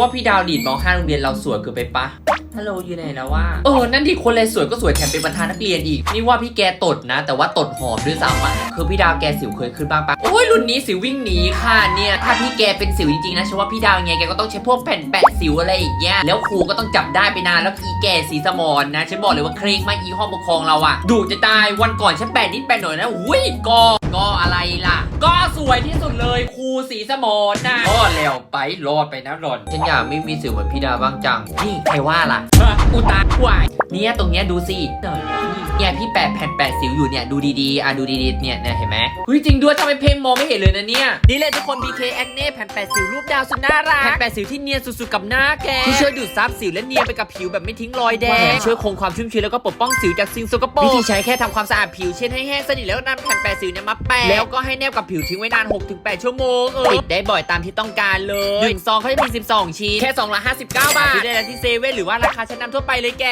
ว่าพี่ดาวดีดมห้าโรงเรียนเราสวยเกินไปปะฮัลโหลอยู่ไหนแล้วว่าเออ นั่นดิคนเลยสวยก็สวยแถมเป็นประธานนักเรียนอีก นี่ว่าพี่แกตดนะ แต่ว่าตดหอมด้วยซ้ำอะคือพี่ดาวแกสิวเคยขึ้นบ้างปะโอ้ยรุ่นนี้สิววิ่งหนีค่ะเนี่ย ถ้าพี่แกเป็นสิวจริงๆนะฉันว่าพี่ดาวยังไงแกก็ต้องใช้พวกแผ่นแปะสิวอะไรอย่างเงี้ย แล้วครูก็ต้องจับได้ไปนานแล้วอีแกสีสมอนนะฉันบอกเลยว่าเคร่งมากอีห้องปกครองเราอะดุจะตายวันก่อนฉันแปะนิดแปะหน่อยนะอุ้ยก็ก็อะไรล่ะ ก็สวยที่สุดเลยครูสีสมอนนะก็แล้วไปรอดไปนะรอนฉันอยากไม่มีสิวเหมือนพี่ดาวบ้างจัง นี่ใครว่าล่ะ อุตาหวายเนี่ยตรงเนี้ยดูสิเนี่ยพี่แปะแผ่นแปะสิวอยู่เนี่ยดูดีๆ อะดูดีๆ เนี่ยเนี่ยเห็นไหมเฮ้ยจริงด้วยทำไมเพลงมองไม่เห็นเลยนะเนี่ย นี่เลยทุกคน BK Acne แผ่นแปะสิวรูปดาวสุดน่ารัก แผ่นแปะสิวที่เนียนสุดๆ กับหน้าแกที่ช่วยดูดซับสิวและเนียนไปกับผิวแบบไม่ทิ้งรอยแดงแถมช่วยคงความชุ่มชื้นแล้วก็ปกป้องสิวจากสิ่งสกปรก วิธีใช้แค่ทำความสะอาดผิวเช่นให้แห้งสนิทแล้วนำแผ่นแปะสิวเนี่ยมาแปะ แล้วก็ให้แนบกับผิวทิ้งไว้นาน 6-8 ชั่วโมงเออติดได้บ่อยตามที่ต้องการเลยหนึ่งซองเขาจะมี 12ชิ้น แค่2ละ59 บาทซื้อได้แล้วที่เซเว่นหรือว่าราคาชั้นนำทั่วไปเลยแก